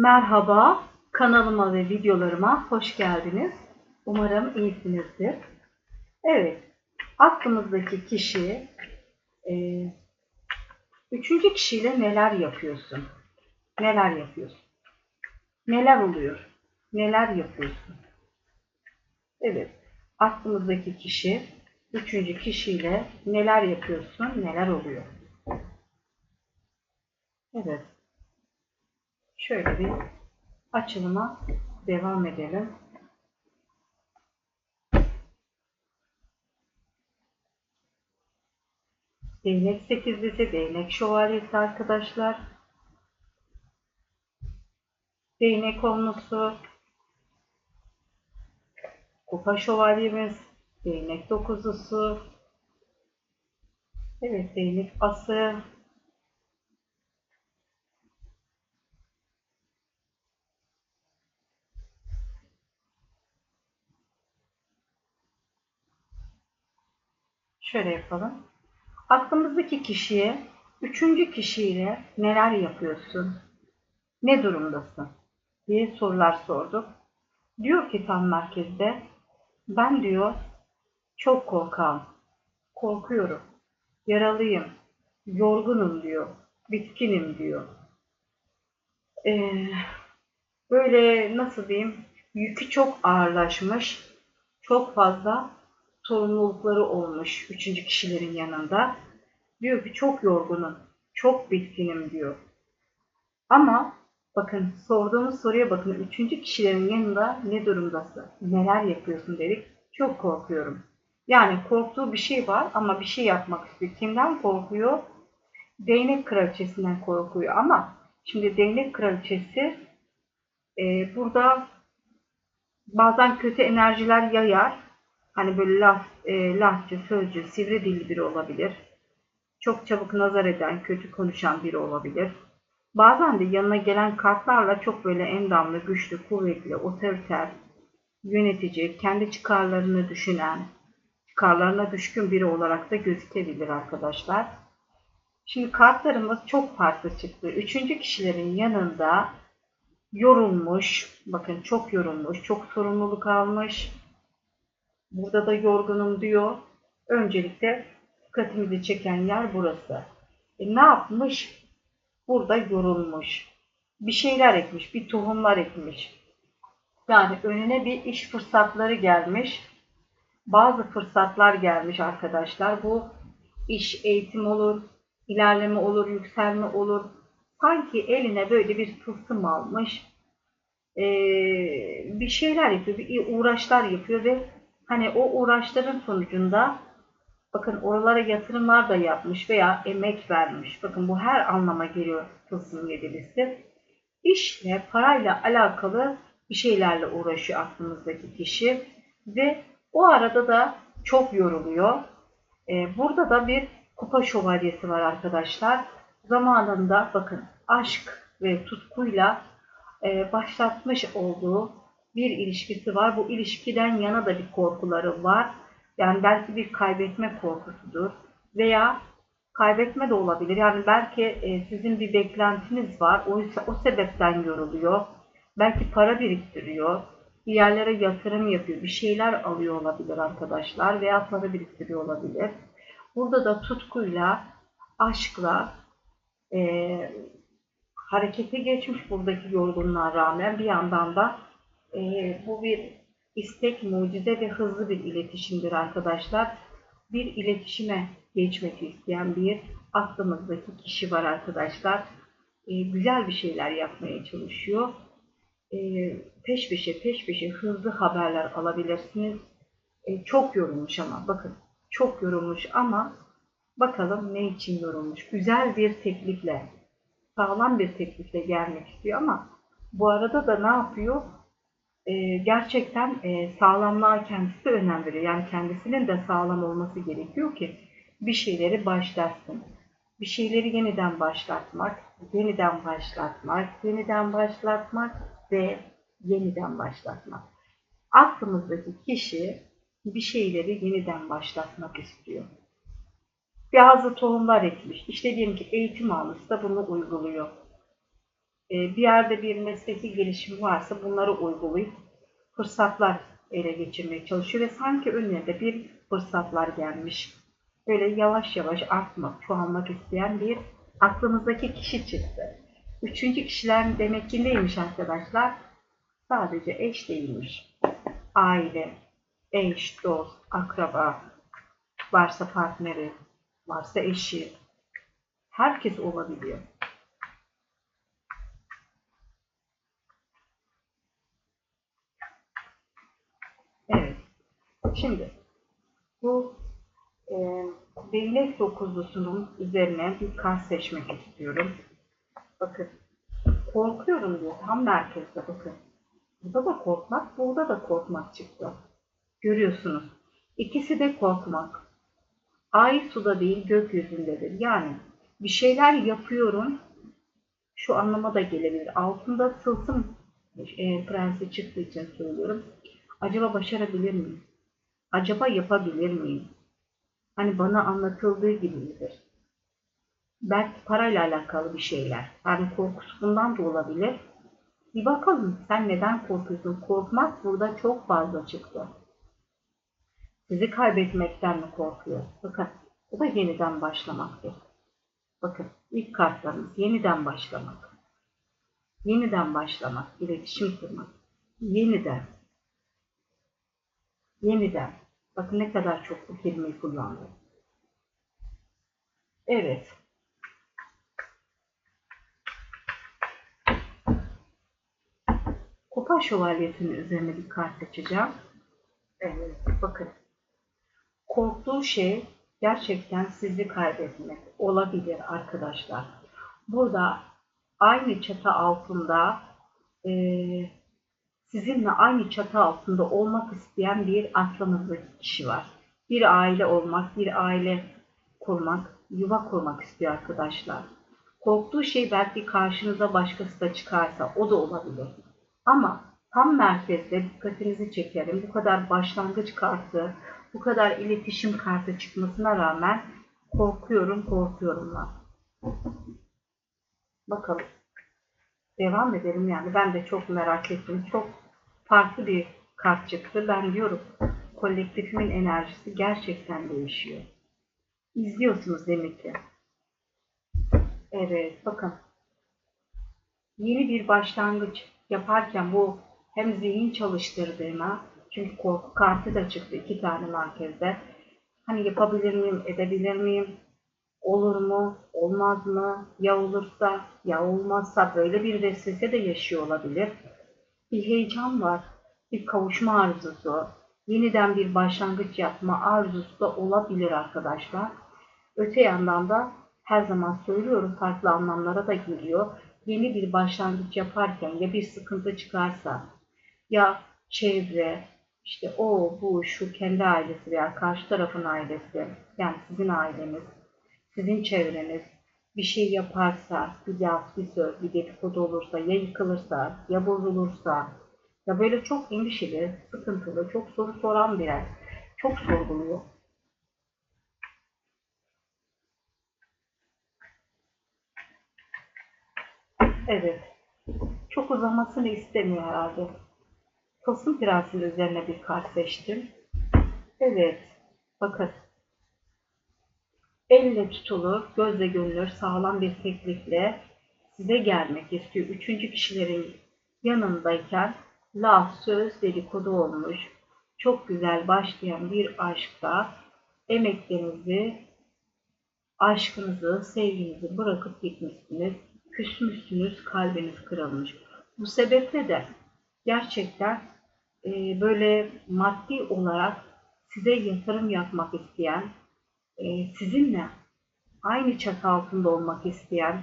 Merhaba, kanalıma ve videolarıma hoş geldiniz. Umarım iyisinizdir. Evet, aklımızdaki kişi, e, üçüncü kişiyle neler yapıyorsun? Neler yapıyorsun? Neler oluyor? Neler yapıyorsun? Evet, aklımızdaki kişi, üçüncü kişiyle neler yapıyorsun? Neler oluyor? Evet. Şöyle bir açılıma devam edelim. Değnek sekizlisi, değnek şövalyesi arkadaşlar. Değnek onlusu. Kupa şövalyemiz. Değnek dokuzlusu. Evet, değnek ası. Şöyle yapalım. Aklımızdaki kişiye, üçüncü kişiyle neler yapıyorsun? Ne durumdasın? diye sorular sorduk. Diyor ki tam merkezde, ben diyor çok korkağım, korkuyorum, yaralıyım, yorgunum diyor, bitkinim diyor. Ee, böyle nasıl diyeyim, yükü çok ağırlaşmış, çok fazla sorumlulukları olmuş üçüncü kişilerin yanında. Diyor ki çok yorgunum, çok bitkinim diyor. Ama bakın sorduğumuz soruya bakın. Üçüncü kişilerin yanında ne durumdasın, neler yapıyorsun dedik. Çok korkuyorum. Yani korktuğu bir şey var ama bir şey yapmak istiyor. Kimden korkuyor? Değnek kraliçesinden korkuyor ama şimdi değnek kraliçesi e, burada bazen kötü enerjiler yayar Hani böyle laf, e, lafçı, sözcü, sivri dilli biri olabilir. Çok çabuk nazar eden, kötü konuşan biri olabilir. Bazen de yanına gelen kartlarla çok böyle endamlı, güçlü, kuvvetli, otoriter, yönetici, kendi çıkarlarını düşünen, çıkarlarına düşkün biri olarak da gözükebilir arkadaşlar. Şimdi kartlarımız çok farklı çıktı. Üçüncü kişilerin yanında yorulmuş, bakın çok yorulmuş, çok sorumluluk almış, Burada da yorgunum diyor. Öncelikle dikkatimizi çeken yer burası. E ne yapmış? Burada yorulmuş. Bir şeyler ekmiş, bir tohumlar ekmiş. Yani önüne bir iş fırsatları gelmiş. Bazı fırsatlar gelmiş arkadaşlar. Bu iş, eğitim olur, ilerleme olur, yükselme olur. Sanki eline böyle bir tılsım almış. Ee, bir şeyler yapıyor, bir uğraşlar yapıyor ve hani o uğraşların sonucunda bakın oralara yatırımlar da yapmış veya emek vermiş. Bakın bu her anlama geliyor tılsım yedilisi. İşle, parayla alakalı bir şeylerle uğraşıyor aklımızdaki kişi ve o arada da çok yoruluyor. Ee, burada da bir kupa şövalyesi var arkadaşlar. Zamanında bakın aşk ve tutkuyla e, başlatmış olduğu bir ilişkisi var. Bu ilişkiden yana da bir korkuları var. Yani belki bir kaybetme korkusudur veya kaybetme de olabilir. Yani belki e, sizin bir beklentiniz var. O, o sebepten yoruluyor. Belki para biriktiriyor. Bir yerlere yatırım yapıyor. Bir şeyler alıyor olabilir arkadaşlar. Veya para biriktiriyor olabilir. Burada da tutkuyla, aşkla e, harekete geçmiş buradaki yorgunluğa rağmen bir yandan da e, bu bir istek, mucize ve hızlı bir iletişimdir arkadaşlar. Bir iletişime geçmek isteyen bir aklımızdaki kişi var arkadaşlar. E, güzel bir şeyler yapmaya çalışıyor. E, peş peşe peş peşe hızlı haberler alabilirsiniz. Çok yorulmuş ama bakın çok yorulmuş ama bakalım ne için yorulmuş. Güzel bir teklifle, sağlam bir teklifle gelmek istiyor ama bu arada da ne yapıyor? E, gerçekten e, sağlamlığa kendisi önem veriyor. Yani kendisinin de sağlam olması gerekiyor ki bir şeyleri başlatsın. Bir şeyleri yeniden başlatmak, yeniden başlatmak, yeniden başlatmak ve yeniden başlatmak. Aklımızdaki kişi bir şeyleri yeniden başlatmak istiyor. Bazı tohumlar ekmiş. İşte diyelim ki eğitim almış da bunu uyguluyor. E, bir yerde bir mesleki gelişim varsa bunları uygulayıp fırsatlar ele geçirmeye çalışıyor ve sanki önüne de bir fırsatlar gelmiş. Böyle yavaş yavaş artmak, çoğalmak isteyen bir aklınızdaki kişi çıktı. Üçüncü kişiler demek ki neymiş arkadaşlar? Sadece eş değilmiş. Aile, eş, dost, akraba, varsa partneri, varsa eşi. Herkes olabiliyor. Evet. Şimdi bu e, değnek dokuzlusunun üzerine bir kart seçmek istiyorum. Bakın. Korkuyorum diyor. Tam merkezde bakın. Burada da korkmak, burada da korkmak çıktı. Görüyorsunuz. İkisi de korkmak. Ay suda değil gökyüzündedir. Yani bir şeyler yapıyorum. Şu anlama da gelebilir. Altında tılsım e, prensi çıktığı için söylüyorum. Acaba başarabilir miyim? Acaba yapabilir miyim? Hani bana anlatıldığı gibi midir? Belki parayla alakalı bir şeyler. Yani korkusu bundan da olabilir. Bir bakalım sen neden korkuyorsun? Korkmak burada çok fazla çıktı. Sizi kaybetmekten mi korkuyor? Bakın bu da yeniden başlamaktır. Bakın ilk kartlarımız yeniden başlamak. Yeniden başlamak, iletişim kurmak. Yeniden. Yeniden. Bakın ne kadar çok bu kelimeyi kullandım. Evet. Kupa şövalyesinin üzerine bir kart seçeceğim. Evet, bakın. Korktuğu şey gerçekten sizi kaybetmek olabilir arkadaşlar. Burada aynı çatı altında e, sizinle aynı çatı altında olmak isteyen bir aklınızdaki kişi var. Bir aile olmak, bir aile kurmak, yuva kurmak istiyor arkadaşlar. Korktuğu şey belki karşınıza başkası da çıkarsa o da olabilir. Ama tam merkezde dikkatinizi çekerim. Bu kadar başlangıç kartı, bu kadar iletişim kartı çıkmasına rağmen korkuyorum, korkuyorum var. Bakalım. Devam edelim yani. Ben de çok merak ettim. Çok farklı bir kart çıktı. Ben diyorum kolektifimin enerjisi gerçekten değişiyor. İzliyorsunuz demek ki. Evet bakın. Yeni bir başlangıç yaparken bu hem zihin çalıştırdığına çünkü korku kartı da çıktı iki tane merkezde. Hani yapabilir miyim, edebilir miyim? Olur mu, olmaz mı? Ya olursa, ya olmazsa böyle bir vesvese de yaşıyor olabilir. Bir heyecan var, bir kavuşma arzusu, yeniden bir başlangıç yapma arzusu da olabilir arkadaşlar. Öte yandan da her zaman söylüyorum farklı anlamlara da geliyor. Yeni bir başlangıç yaparken ya bir sıkıntı çıkarsa ya çevre, işte o, bu, şu kendi ailesi veya karşı tarafın ailesi, yani sizin aileniz, sizin çevreniz bir şey yaparsa, bir laf, bir söz, bir dedikodu olursa, ya yıkılırsa, ya bozulursa, ya böyle çok endişeli, sıkıntılı, çok soru soran bir çok sorguluyor. Evet. Çok uzamasını istemiyor herhalde. Tılsım Prensi'nin üzerine bir kart seçtim. Evet. Bakın. Elle tutulur, gözle görülür, sağlam bir teklifle size gelmek istiyor. Üçüncü kişilerin yanındayken laf, söz, dedikodu olmuş. Çok güzel başlayan bir aşkta emeklerinizi, aşkınızı, sevginizi bırakıp gitmişsiniz. Küsmüşsünüz, kalbiniz kırılmış. Bu sebeple de gerçekten e, böyle maddi olarak size yatırım yapmak isteyen, sizinle aynı çatı altında olmak isteyen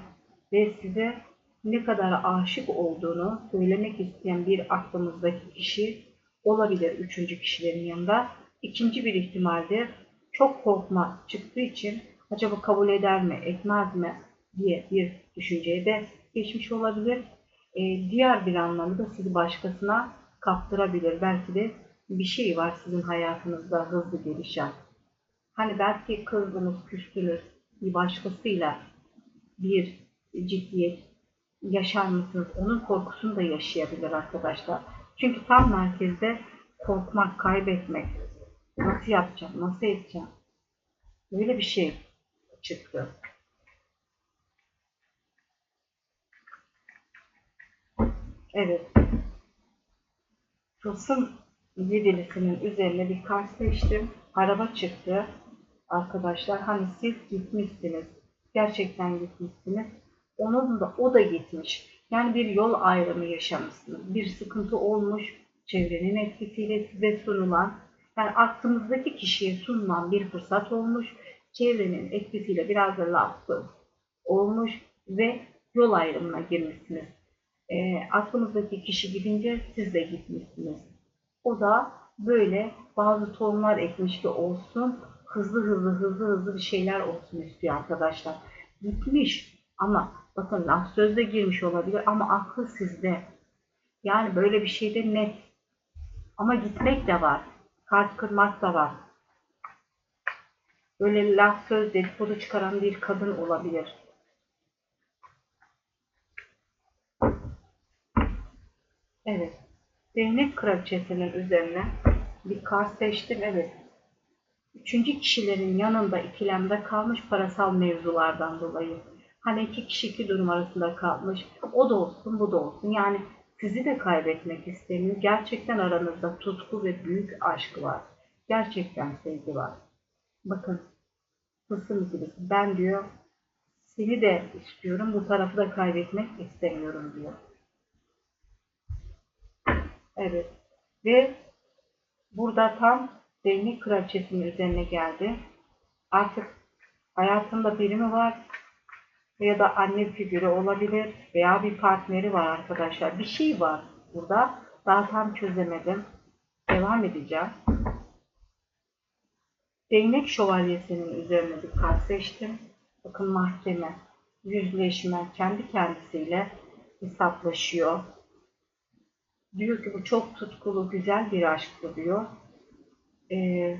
ve size ne kadar aşık olduğunu söylemek isteyen bir aklımızdaki kişi olabilir üçüncü kişilerin yanında. İkinci bir ihtimalde çok korkma çıktığı için acaba kabul eder mi, etmez mi diye bir düşünceye de geçmiş olabilir. Ee, diğer bir anlamda da sizi başkasına kaptırabilir. Belki de bir şey var sizin hayatınızda hızlı gelişen. Hani belki kızdınız, küstünüz bir başkasıyla bir ciddiyet yaşar mısınız? Onun korkusunu da yaşayabilir arkadaşlar. Çünkü tam merkezde korkmak, kaybetmek, nasıl yapacağım, nasıl edeceğim? Böyle bir şey çıktı. Evet. Tılsım yedilisinin üzerine bir kart seçtim. Araba çıktı. Arkadaşlar hani siz gitmişsiniz. Gerçekten gitmişsiniz. Onun da o da gitmiş. Yani bir yol ayrımı yaşamışsınız. Bir sıkıntı olmuş. Çevrenin etkisiyle size sunulan yani aklınızdaki kişiye sunulan bir fırsat olmuş. Çevrenin etkisiyle biraz da lafı olmuş ve yol ayrımına girmişsiniz. E, aklınızdaki kişi gidince siz de gitmişsiniz. O da böyle bazı tohumlar ekmiş ki olsun hızlı hızlı hızlı hızlı bir şeyler olsun istiyor arkadaşlar. Gitmiş ama bakın laf sözde girmiş olabilir ama aklı sizde. Yani böyle bir şeyde net. Ama gitmek de var. Kart kırmak da var. Böyle laf söz dedikodu çıkaran bir kadın olabilir. Evet. Değnek kraliçesinin üzerine bir kart seçtim. Evet. Üçüncü kişilerin yanında ikilemde kalmış parasal mevzulardan dolayı. Hani iki kişi iki durum arasında kalmış. O da olsun bu da olsun. Yani sizi de kaybetmek istemiyor. Gerçekten aranızda tutku ve büyük aşk var. Gerçekten sevgi var. Bakın Tılsım ikilisi. Ben diyor seni de istiyorum. Bu tarafı da kaybetmek istemiyorum diyor. Evet. Ve burada tam değnek kraliçesinin üzerine geldi. Artık hayatında biri mi var ya da anne figürü olabilir veya bir partneri var arkadaşlar. Bir şey var burada. Daha tam çözemedim. Devam edeceğim. Değnek şövalyesinin üzerine bir kart seçtim. Bakın mahkeme, yüzleşme, kendi kendisiyle hesaplaşıyor. Diyor ki bu çok tutkulu, güzel bir aşktı diyor. Ee,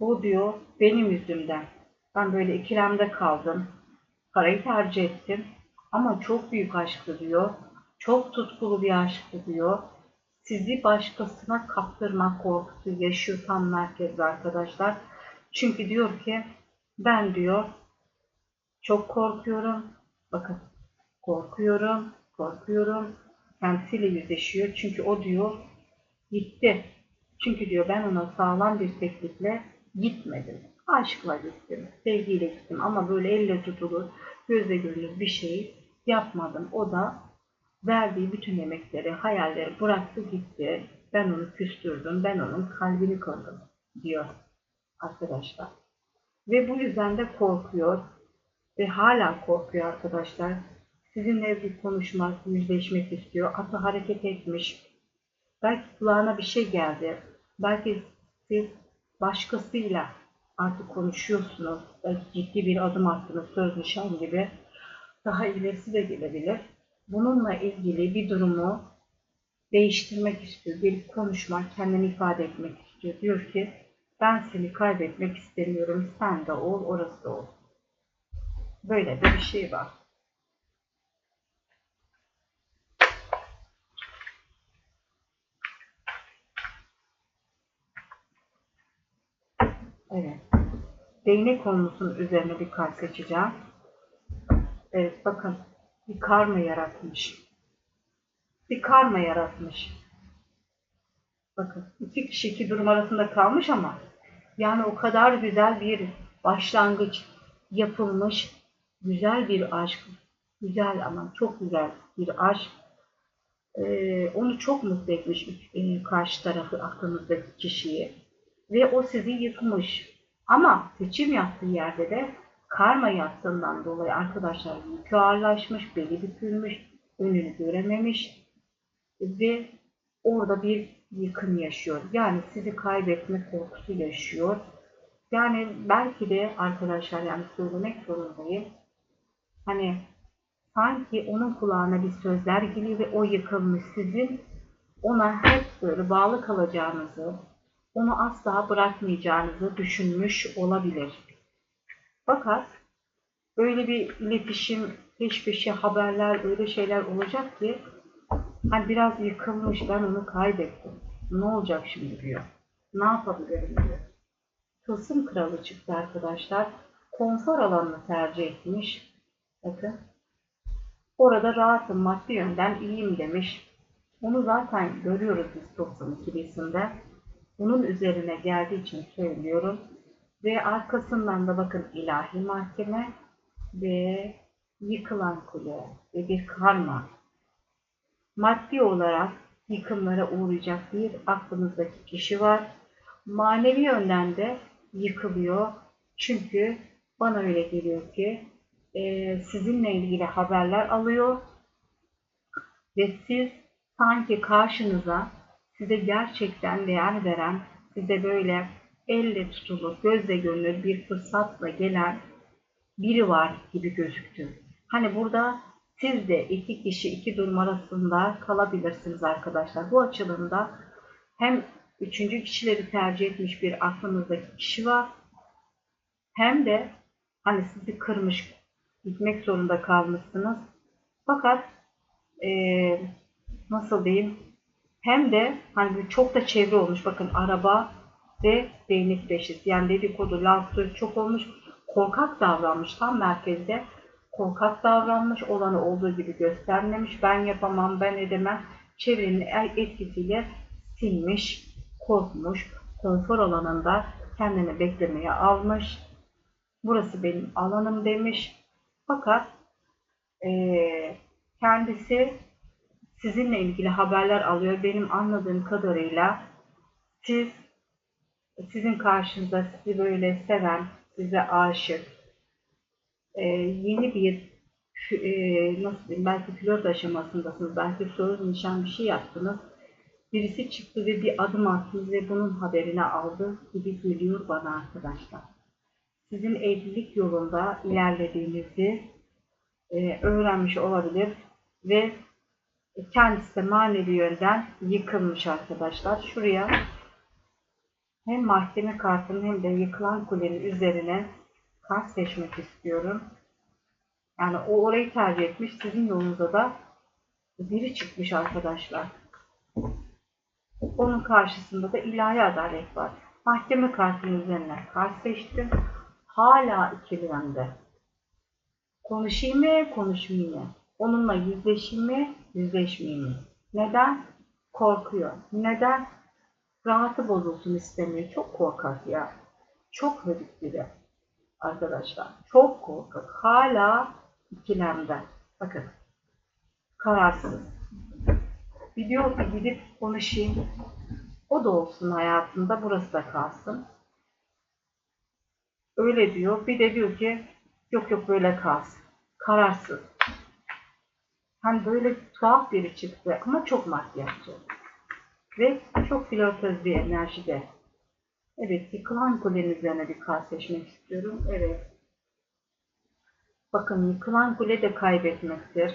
bu diyor benim yüzümden. Ben böyle ikilemde kaldım. Parayı tercih ettim. Ama çok büyük aşktı diyor. Çok tutkulu bir aşktı diyor. Sizi başkasına kaptırma korkusu yaşıyor tam merkezde arkadaşlar. Çünkü diyor ki ben diyor çok korkuyorum. Bakın korkuyorum, korkuyorum. Kendisiyle yüzleşiyor. Çünkü o diyor gitti. Çünkü diyor ben ona sağlam bir teklifle gitmedim. Aşkla gittim, sevgiyle gittim ama böyle elle tutulur, gözle görülür bir şey yapmadım. O da verdiği bütün emekleri, hayalleri bıraktı gitti. Ben onu küstürdüm, ben onun kalbini kırdım diyor arkadaşlar. Ve bu yüzden de korkuyor ve hala korkuyor arkadaşlar. Sizinle bir konuşmak, yüzleşmek istiyor. Atı hareket etmiş. Belki kulağına bir şey geldi. Belki siz başkasıyla artık konuşuyorsunuz. Belki ciddi bir adım attınız, söz nişan gibi. Daha ilerisi de gelebilir. Bununla ilgili bir durumu değiştirmek istiyor. Gelip konuşmak, kendini ifade etmek istiyor. Diyor ki ben seni kaybetmek istemiyorum. Sen de ol, orası da ol. Böyle de bir şey var. Evet. Değnek konusunun üzerine bir kart seçeceğim. Evet bakın. Bir karma yaratmış. Bir karma yaratmış. Bakın iki kişi iki durum arasında kalmış ama yani o kadar güzel bir başlangıç yapılmış. Güzel bir aşk. Güzel ama çok güzel bir aşk. Ee, onu çok mutlu etmiş e, karşı tarafı aklınızdaki kişiyi. Ve o sizi yıkmış. Ama seçim yaptığı yerde de karma yaptığından dolayı arkadaşlar yükü ağırlaşmış, beli bükülmüş, önünü görememiş ve orada bir yıkım yaşıyor. Yani sizi kaybetme korkusu yaşıyor. Yani belki de arkadaşlar yani söylemek zorundayım. Hani sanki onun kulağına bir sözler geliyor ve o yıkılmış sizin ona hep böyle bağlı kalacağınızı, onu asla bırakmayacağınızı düşünmüş olabilir. Fakat öyle bir iletişim, peş peşe haberler, öyle şeyler olacak ki hani biraz yıkılmış, ben onu kaybettim. Ne olacak şimdi diyor. Ne yapabilirim diyor. Tılsım kralı çıktı arkadaşlar. Konfor alanını tercih etmiş. Bakın. Orada rahatım, maddi yönden iyiyim demiş. Onu zaten görüyoruz biz tılsım ikilisinde. Bunun üzerine geldiği için söylüyorum. Ve arkasından da bakın ilahi mahkeme ve yıkılan kule ve bir karma. Maddi olarak yıkımlara uğrayacak bir aklınızdaki kişi var. Manevi yönden de yıkılıyor. Çünkü bana öyle geliyor ki e, sizinle ilgili haberler alıyor ve siz sanki karşınıza size gerçekten değer veren, size böyle elle tutulur, gözle görünür bir fırsatla gelen biri var gibi gözüktü. Hani burada siz de iki kişi iki durum arasında kalabilirsiniz arkadaşlar. Bu açılımda hem üçüncü kişileri tercih etmiş bir aklınızdaki kişi var. Hem de hani sizi kırmış, gitmek zorunda kalmışsınız. Fakat ee, nasıl diyeyim hem de hani çok da çevre olmuş. Bakın araba ve değnek beşisi. Yani dedikodu, laf çok olmuş. Korkak davranmış tam merkezde. Korkak davranmış. Olanı olduğu gibi göstermemiş. Ben yapamam, ben edemem. Çevrenin etkisiyle silmiş, korkmuş. Konfor alanında kendini beklemeye almış. Burası benim alanım demiş. Fakat ee, kendisi sizinle ilgili haberler alıyor. Benim anladığım kadarıyla siz sizin karşınızda sizi böyle seven, size aşık, e, yeni bir e, nasıl diyeyim, belki flört aşamasındasınız, belki soru nişan bir şey yaptınız. Birisi çıktı ve bir adım attınız ve bunun haberini aldı gibi geliyor bana arkadaşlar. Sizin evlilik yolunda ilerlediğinizi e, öğrenmiş olabilir ve kendisi de manevi yönden yıkılmış arkadaşlar. Şuraya hem mahkeme kartının hem de yıkılan kulenin üzerine kart seçmek istiyorum. Yani o orayı tercih etmiş. Sizin yolunuza da biri çıkmış arkadaşlar. Onun karşısında da ilahi adalet var. Mahkeme kartının üzerine kart seçtim. Hala ikilemde. Konuşayım mı, konuşmayayım mı? Onunla yüzleşeyim mi, yüzleşmeyeyim mi? Neden? Korkuyor. Neden? Rahatı bozulsun istemiyor. Çok korkak ya. Çok hırık biri. Arkadaşlar. Çok korkak. Hala ikilemde. Bakın. Kararsız. Bir diyor ki gidip konuşayım. O da olsun hayatında. Burası da kalsın. Öyle diyor. Bir de diyor ki yok yok böyle kalsın. Kararsız. Hani böyle tuhaf biri çıktı ama çok maddiyatçı. Ve çok flörtöz bir enerjide. Evet, yıkılan kulenin üzerine bir kart seçmek istiyorum. Evet. Bakın yıkılan kule de kaybetmektir.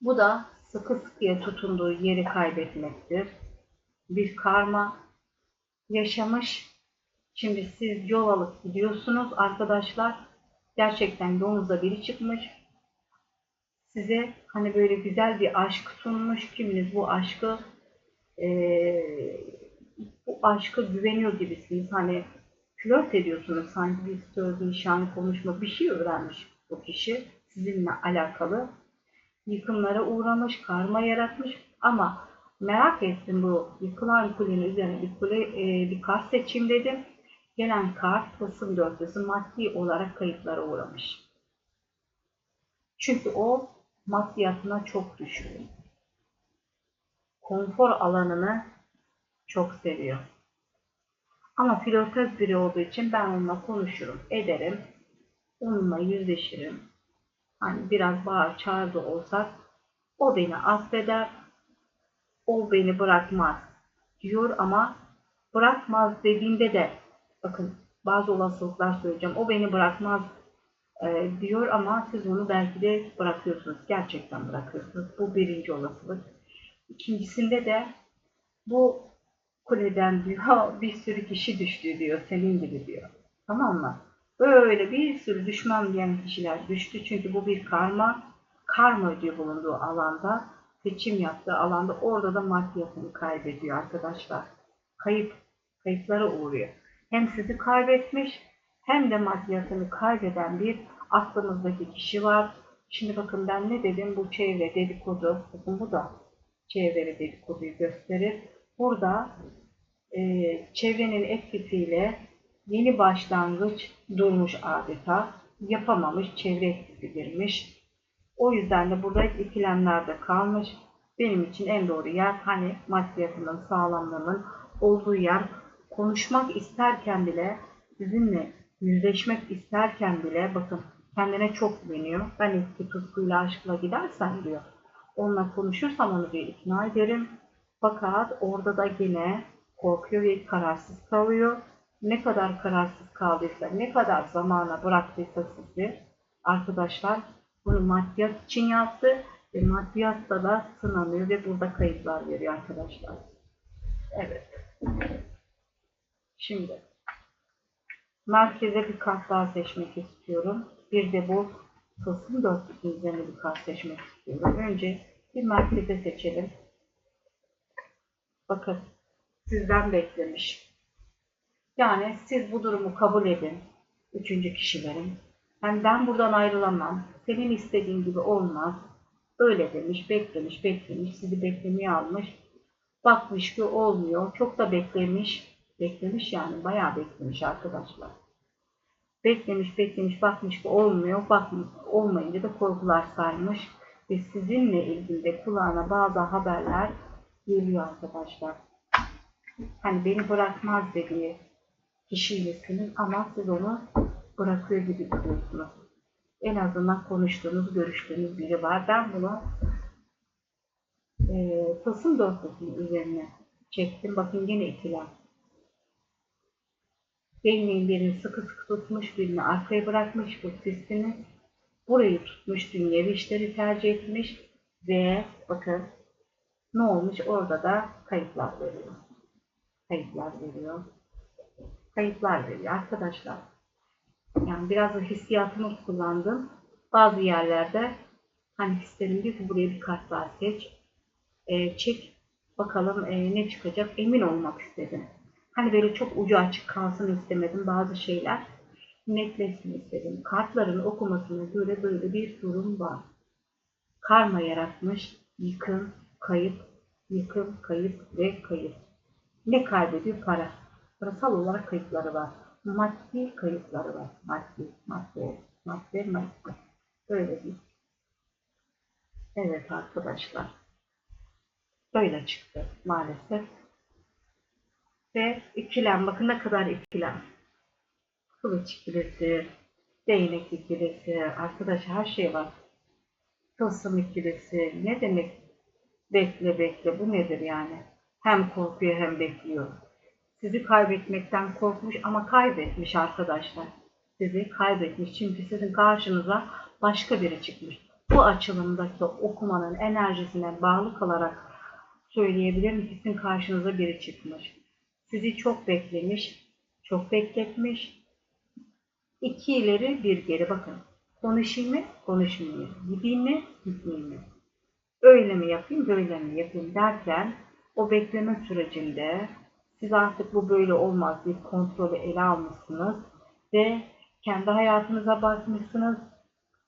Bu da sıkı sıkıya tutunduğu yeri kaybetmektir. Bir karma yaşamış. Şimdi siz yol alıp gidiyorsunuz arkadaşlar. Gerçekten yolunuzda biri çıkmış size hani böyle güzel bir aşk sunmuş. Kiminiz bu aşkı e, bu aşka güveniyor gibisiniz. Hani flört ediyorsunuz sanki bir söz, nişan, konuşma bir şey öğrenmiş bu kişi sizinle alakalı. Yıkımlara uğramış, karma yaratmış ama merak ettim bu yıkılan kulenin üzerine bir kule e, bir kart seçeyim dedim. Gelen kart tılsım dörtlüsü maddi olarak kayıplara uğramış. Çünkü o maddiyatına çok düşkün. Konfor alanını çok seviyor. Ama flörtöz biri olduğu için ben onunla konuşurum, ederim. Onunla yüzleşirim. Hani biraz bağır çağır da olsak o beni affeder. O beni bırakmaz diyor ama bırakmaz dediğinde de bakın bazı olasılıklar söyleyeceğim. O beni bırakmaz e, diyor ama siz onu belki de bırakıyorsunuz. Gerçekten bırakıyorsunuz. Bu birinci olasılık. İkincisinde de bu kuleden diyor bir sürü kişi düştü diyor. Senin gibi diyor. Tamam mı? Böyle bir sürü düşman diyen kişiler düştü. Çünkü bu bir karma. Karma ödüyor bulunduğu alanda. Seçim yaptığı alanda orada da maddiyatını kaybediyor arkadaşlar. Kayıp, kayıplara uğruyor. Hem sizi kaybetmiş hem de maddiyatını kaybeden bir aklımızdaki kişi var. Şimdi bakın ben ne dedim? Bu çevre dedikodu. Bakın bu da çevre dedikoduyu gösterir. Burada e, çevrenin etkisiyle yeni başlangıç durmuş adeta. Yapamamış, çevre etkisi girmiş. O yüzden de burada ikilemlerde kalmış. Benim için en doğru yer hani maddiyatının, sağlamlığının olduğu yer. Konuşmak isterken bile, sizinle yüzleşmek isterken bile bakın kendine çok güveniyor. Ben eski tutkuyla, aşkla gidersem diyor. Onunla konuşursam onu bir ikna ederim. Fakat orada da yine korkuyor ve kararsız kalıyor. Ne kadar kararsız kaldıysa, ne kadar zamana bıraktıysa sizi arkadaşlar bunu maddiyat için yaptı ve maddiyatta da sınanıyor ve burada kayıplar veriyor arkadaşlar. Evet. Şimdi merkeze bir kart daha seçmek istiyorum. Bir de bu tılsım dörtlüsünün üzerine bir kart seçmek istiyorum. Önce bir merkeze seçelim. Bakın sizden beklemiş. Yani siz bu durumu kabul edin. Üçüncü kişilerin. Yani ben buradan ayrılamam. Senin istediğin gibi olmaz. Öyle demiş, beklemiş, beklemiş. Sizi beklemeye almış. Bakmış ki olmuyor. Çok da beklemiş. Beklemiş yani bayağı beklemiş arkadaşlar. Beklemiş, beklemiş, bakmış ki olmuyor. Bakmış, olmayınca da korkular sarmış. Ve sizinle ilgili de kulağına bazı haberler geliyor arkadaşlar. Hani beni bırakmaz dediği kişiylesiniz ama siz onu bırakıyor gibi duruyorsunuz. En azından konuştuğunuz, görüştüğünüz biri var. Ben bunu e, tılsım dörtlüsünün üzerine çektim. Bakın yine ikiler. Belinin birini sıkı sıkı tutmuş, birini arkaya bırakmış bu sizsiniz. Burayı tutmuş, dünyevi işleri tercih etmiş ve bakın ne olmuş orada da kayıplar veriyor. Kayıplar veriyor. Kayıplar veriyor arkadaşlar. Yani biraz da hissiyatımı kullandım. Bazı yerlerde hani hislerim diyor buraya bir kart daha seç. E, çek bakalım e, ne çıkacak emin olmak istedim. Hani böyle çok ucu açık kalsın istemedim bazı şeyler. Netleşsin istedim. Kartların okumasına göre böyle bir durum var. Karma yaratmış, yıkım, kayıp, yıkım, kayıp ve kayıp. Ne kaybediyor? Para. Parasal olarak kayıpları var. Maddi kayıpları var. Maddi, madde, madde, madde. Böyle değil. Evet arkadaşlar. Böyle çıktı maalesef. Ve ikilem. Bakın ne kadar ikilem. Kılıç ikilisi, değnek ikilisi, arkadaş her şey var. Tılsım ikilisi. Ne demek bekle bekle bu nedir yani? Hem korkuyor hem bekliyor. Sizi kaybetmekten korkmuş ama kaybetmiş arkadaşlar. Sizi kaybetmiş çünkü sizin karşınıza başka biri çıkmış. Bu açılımdaki okumanın enerjisine bağlı kalarak söyleyebilirim ki sizin karşınıza biri çıkmış. Sizi çok beklemiş, çok bekletmiş. İki ileri bir geri bakın. Konuşayım mı, konuşmayayım mı? Gideyim mi, gitmeyeyim mi? Öyle mi yapayım, böyle mi yapayım derken o bekleme sürecinde siz artık bu böyle olmaz deyip kontrolü ele almışsınız ve kendi hayatınıza bakmışsınız.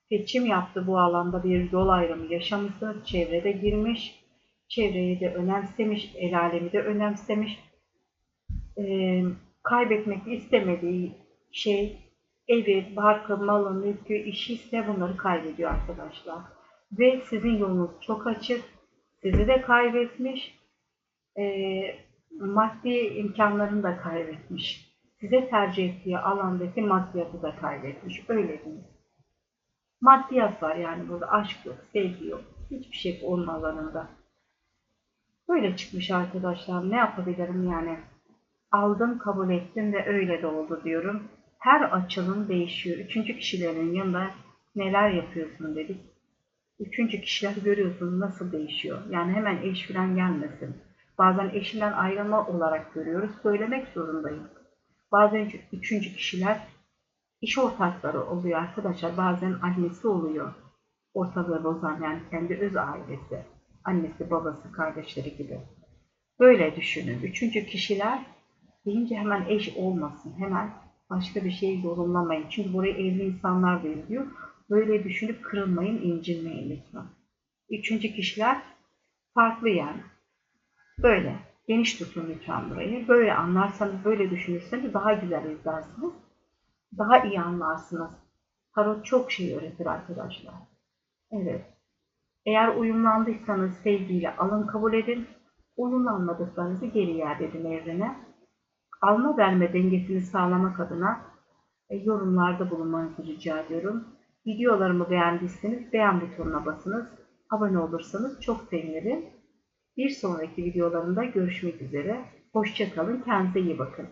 Seçim yaptı bu alanda bir yol ayrımı yaşamışsınız. Çevrede girmiş. Çevreyi de önemsemiş. El alemi de önemsemiş. Ee, kaybetmek istemediği şey evi, barkı, malı, mülkü, işi ise bunları kaybediyor arkadaşlar. Ve sizin yolunuz çok açık. Sizi de kaybetmiş. Ee, maddi imkanlarını da kaybetmiş. Size tercih ettiği alandaki maddiyatı da kaybetmiş. Öyle değil. Maddiyat var yani burada aşk yok, sevgi yok. Hiçbir şey onun alanında. Böyle çıkmış arkadaşlar. Ne yapabilirim yani? Aldım, kabul ettim ve öyle de oldu diyorum. Her açılım değişiyor. Üçüncü kişilerin yanında neler yapıyorsun dedik. Üçüncü kişiler görüyorsun nasıl değişiyor. Yani hemen eş falan gelmesin. Bazen eşinden ayrılma olarak görüyoruz. Söylemek zorundayım. Bazen üçüncü kişiler iş ortakları oluyor arkadaşlar. Bazen annesi oluyor. Ortalığı bozan yani kendi öz ailesi. Annesi, babası, kardeşleri gibi. Böyle düşünün. Üçüncü kişiler deyince hemen eş olmasın. Hemen başka bir şey yorumlamayın. Çünkü buraya evli insanlar diyor. Böyle düşünüp kırılmayın, incinmeyin lütfen. Üçüncü kişiler farklı yani. Böyle. Geniş tutun lütfen burayı. Böyle anlarsanız, böyle düşünürseniz daha güzel izlersiniz. Daha iyi anlarsınız. Tarot çok şey öğretir arkadaşlar. Evet. Eğer uyumlandıysanız sevgiyle alın kabul edin. Uyumlanmadıklarınızı geri iade edin evrene. Alma verme dengesini sağlamak adına e, yorumlarda bulunmanızı rica ediyorum. Videolarımı beğendiyseniz beğen butonuna basınız. Abone olursanız çok sevinirim. Bir sonraki videolarımda görüşmek üzere. Hoşçakalın. Kendinize iyi bakın.